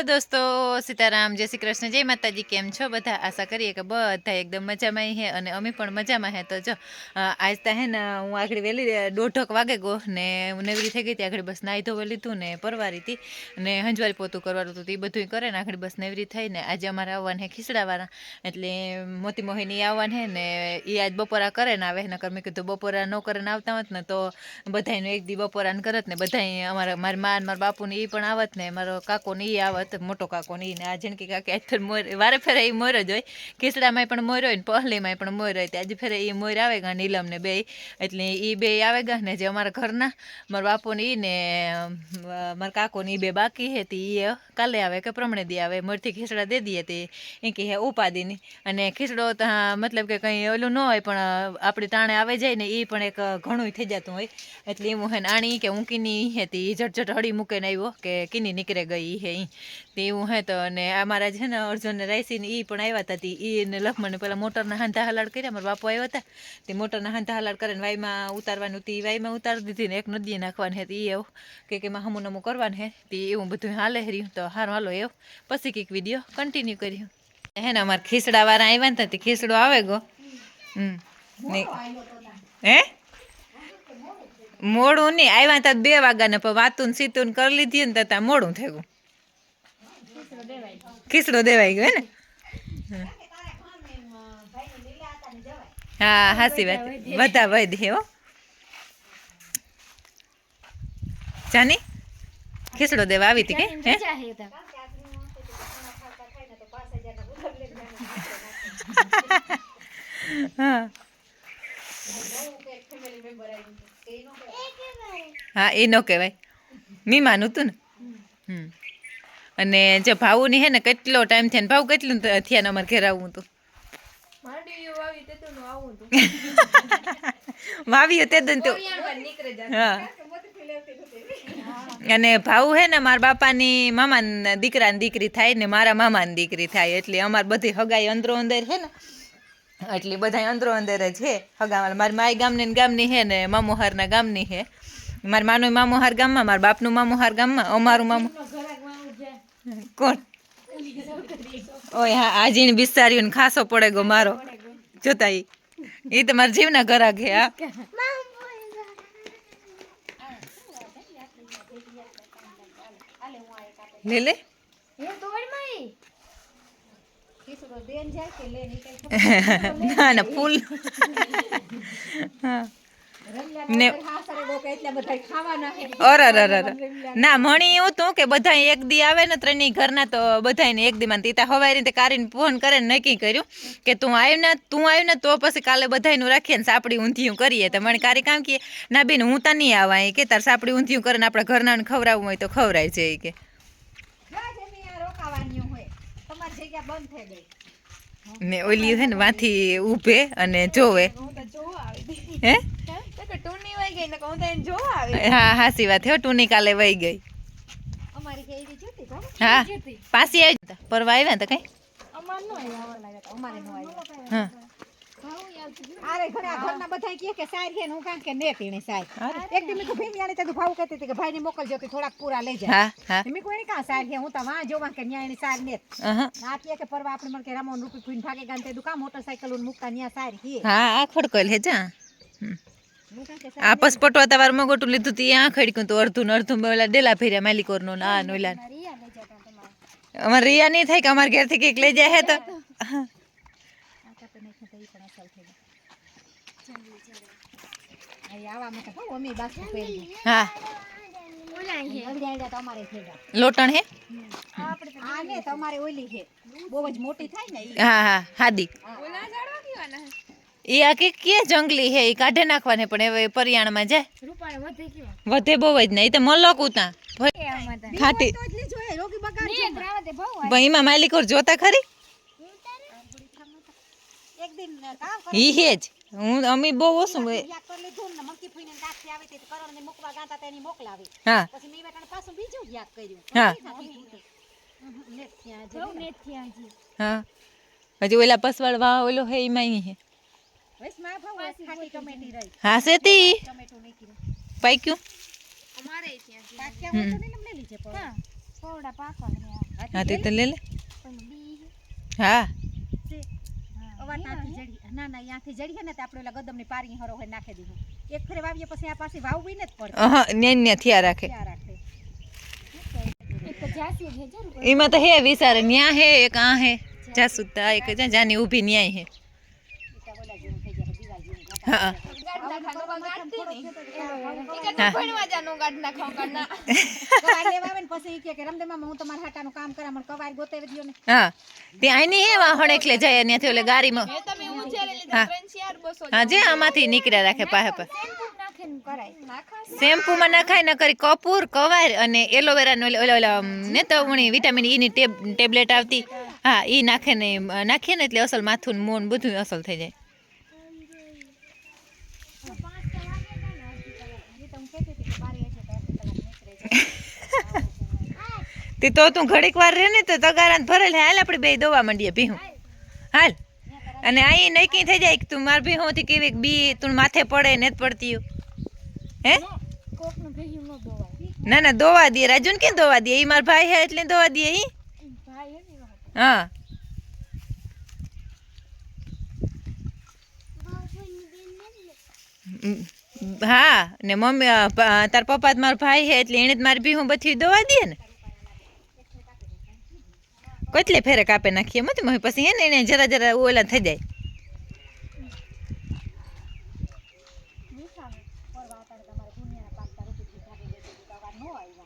Hello દોસ્તો, સીતારામ, જય શ્રી કૃષ્ણ, જય માતાજી, કેમ છો? બધા આશા કરીએ કે બધા એકદમ મજામાં હે અને અમે પણ મજામાં હે. તો જો આજ તા હે ને હું આગળ વહેલી દોઢક વાગે ગો ને હું નવરી થઈ ગઈ હતી, આગળ બસ નાહી ધોવા લીધું ને પરવારી હતી ને હંજવારી પોતું કરવાનું હતું એ બધું કરે ને આગળ બસ નવરી થઈને આજે અમારે આવવાનું હે ખીચડાવાળા એટલે મોતી મોહિની આવવાનું હે ને એ આજ બપોરા કરે ને આવે, નકર મેં કીધું બપોરા ન કરે ને આવતા હોત ને તો બધાયનું એક દી બપોરા ને કરત ને બધાય અમારા, મારી મા મારા બાપુને એ પણ આવત ને, મારો કાકો ને એ આવત. મોટો કાકો ને આ જણકી કાકી આજ ફેર મોર, વારે ફેરે એ મોર જ હોય. ખીસડામાં પણ મોર હોય ને પહલીમાં પણ મોર હોય. તે આજે ફેરે એ મોર આવે ગા, નીલમ ને બે એટલે એ બે આવે ગા ને જે અમારા ઘરના. મારા બાપુ એ ને મારા કાકો એ બે બાકી હતી એ કાલે આવે કે પ્રમણે દી આવે. મોરથી ખીસડા દે દઈએ તે. એ કે હે ઉપાદીની અને ખીસડો તો મતલબ કે કંઈ ઓલું ન હોય પણ આપણી ટાણે આવે જાય ને એ પણ એક ઘણું થઈ જતું હોય. એટલે એમ હે ને આણી કે હું કીની હે તે ઈ ઝટઝટ હળી મૂકીને આવ્યો કે કીની નીકળે ગઈ હે ઈ. તે એવું હે તો અને અમારા છે ને અર્જુન ને રાઈસી ને ઈ પણ આવ્યા હતા એ ઈ ને લખમણ પેલા મોટરના હાંધા હલાડ કર્યા. મારા બાપુ આવ્યા હતા તે મોટરના હાંધા હલાડ કરીને વાયમાં ઉતારવાનું હતી વાયમાં ઉતારી દીધી ને એક નદીએ નાખવાની હે તે. ઈ એવું કે કે માં હમું નમું કરવાનું હે. તે એવું બધું હાલે રહ્યું. તો હારું હાલો એવું પછી કંઈક વીડિયો કન્ટિન્યુ કર્યું હે ને અમારે ખીસડા વાળા આવ્યા ને તે. ખીસડો આવે ગો. હમ. ને હે? મોડું નહીં આવ્યા તા બે વાગ્યાને. પણ વાતું ને સીતું કરી લીધી ને ત્યાં મોડું થયું ખીસડો દેવાઈ ગયો. ને? હા હાસી વાત. બધા વૈદ હે જાની ખીસડો દેવા આવી હતી કે? હા. હા એ ન કહેવાય. મીમાનું હતું ને. હમ. અને જે ભાવુની હે ને કેટલો ટાઈમ થયા ને ભાવ કેટલું થયા ને અમારે ઘેર આવવું હતું વાવ્યું તે દન તો. હા. અને ભાવ હે ને મારા બાપાની મામાની દીકરાની દીકરી થાય ને મારા મામાની દીકરી થાય એટલે અમાર બધી હગાઈ અંદરો અંદર છે ને. એટલે બધા અંદરો અંદર જ હે હગામાં મારી માય ગામની ગામની હે ને મામોહારના ગામની હે. મારા માનું મામોહાર ગામમાં મારા બાપનું મામોહાર ગામમાં અમારું મામું કોણ? ઓય હા આજીને બિસ્તારીઓ ને ખાસો પડે ગો મારો જોતા એ તો મારા જીવના ઘરાક હે હા? લે લે. ના ના ફૂલ. હા. ને. ના મણી એવું તું કે બધા એક દી આવે ને ત્રણેય ઘરના તો બધાને એક દી માં તીતા હવારી તે કારીને ફોન કરે ને નક્કી કર્યું કે તું આવ્યું ને તું આવ્યું ને તો પછી કાલે બધાયનું રાખીએ ને સાપડી ઊંધિયું કરીએ. તો મને કારી કામ કે ના બેન હું તા નહીં આવા. કે તાર સાપડી ઊંધિયું કરે ને આપણા ઘરના ખવડાવવું હોય તો ખવડાય છે. કે. ને ઓલી છે ને વાથી ઊભે અને જોવે. હે? હા હાસી વાત હે ટુની કાલે વહી ગઈ. હા પાછી આવી તા. પરવા આવ્યા ને તો કઈ? હા. અરે ઘણા ઘરના બધા કહે કે સાર છે ને હું કાં કે ને પીણે સાર. એક દી મેં તો ભીમિયાની તે તો ભાવ કહેતી હતી કે ભાઈને મોકલજો તો થોડાક પૂરા લઈ જાય. હા હા. મેં કોઈ કાં સાર છે? હું તો વાં જોવા કે ન્યાયની સાર ને અહં. ના કહે કે પરવા આપણે મને કે રામોન રૂપી ફૂઈને ભાગે ગાન તે દુકાન મોટરસાઇકલ ને મૂકતા ન્યા સાર છે. હા આ ખડકોલ હે જા. હું કાં કે આ પસપટવા તમારે મગોટું લીધું તી આ ખડક્યું તો અડધું ને અડધું ઓલા ડેલા ફેર્યા માલિકોરનો ના આ ને અમારે રિયા નહીં થાય કે અમારે ઘેરથી કંઈક લઈ જાય હે તો. હા લોટણ હે? તમારે ઓલી છે બહુ જ મોટી થાય ને હા હા હાદી. એ આ કે કે જંગલી હે એ કાઢે નાખવાને પણ હવે પરિયાણમાં જાય. વધે બહુ જ નહીં એ તો મલક ઉતા ખાટી. તો જ લીધો એ રોગી બગાડ છે પણ એમાં માલિકોર જોતા ખરી? એક દિન કામ કર. ઈ હે જ. હું અમે બહુ ઓછું ને ને હા. પછી મેં બેટાને પાછું બીજું જ યાદ કર્યું. હા. ને હજી ઓલા પસવાળ વાહ ઓલો હે એમાં હે. વૈષ્ણવ ભાવ ખાટી ટમેટી રહી હા સેતી ટમેટું નાખી પાક્યું? પાક્યા હોય તો નહીં ને લઈ લીજે પણ કોવડા પાકો ને હા તે તો લે. લે. પણ બી હા. અવાર ત્યાંથી જડી ના ના ત્યાંથી જડી. છે ને તો આપણે ઓલા ગદમની પારી હરો હોય નાખી દીધું. એક ફેરે વાવીએ પછી આ પાછી વાવવી ને જ પડે. અહ ન્યા ન્યા થયા રાખે. ત્યાં રાખે. એક તો જાસી છે જરૂર એમાં તો હે વિચારે ન્યા હે એક આ હે. જાસુતા એક જા જાની ઊભી ન્યાય હે. હા. કવાર લેવા આવે ને પછી ઈ કહે કે રમદેમાં હું તમારા હાટાનું કામ કરા મને કવાર ગોતાવી દ્યો ને. હા. તે આઈની હે વાહણ એટલે જાય ત્યાંથી ઓલે ગાડીમાં હા હા. જે આમાંથી નીકળ્યા રાખે પાહે પર. કરાય. શેમ્પૂમાં નખાય ન કરી કપૂર કવાર અને એલોવેરા નો ઓલા ઓલા ને તો ઉણી વિટામિન ઈ ની ટેબ ટેબ્લેટ આવતી. હા ઈ નાખે ને નાખીએ ને એટલે અસલ માથું મોન બધું અસલ થઈ જાય. તે તો તું ઘડીક વાર રહે ને તો તગારાને ભરેલ હાલ આપણે બે દોવા માંડીએ ભીહું. હાલ. અને આ નક્કી થઈ જાય કે તું માર ભીહું થી કેવી બી તું માથે પડે ને પડતી હે? ન ના દોવા દે. રાજુ ને કેમ દોવા દે? એ માર ભાઈ હે એટલે દોવા દે એ હા. ઉમ, હા ને મમ્મી અ, પ- તાર પપ્પા તો મારો ભાઈ હે એટલે એને જ મારી ભી હું બધી દોવા દે ને. કેટલે ફેરે કાપે નાખીએ? મત મમ્મી પછી હે ને એને જરા જરા ઓલા થઈ જાય.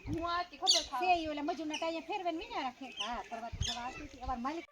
હું આતી ખબર છે? ઈ ઓલા મજૂરના ટાઈએ ફેરવે ને વીણા રાખે? હા પરવા તો આવતી હતી. અવાર માલિક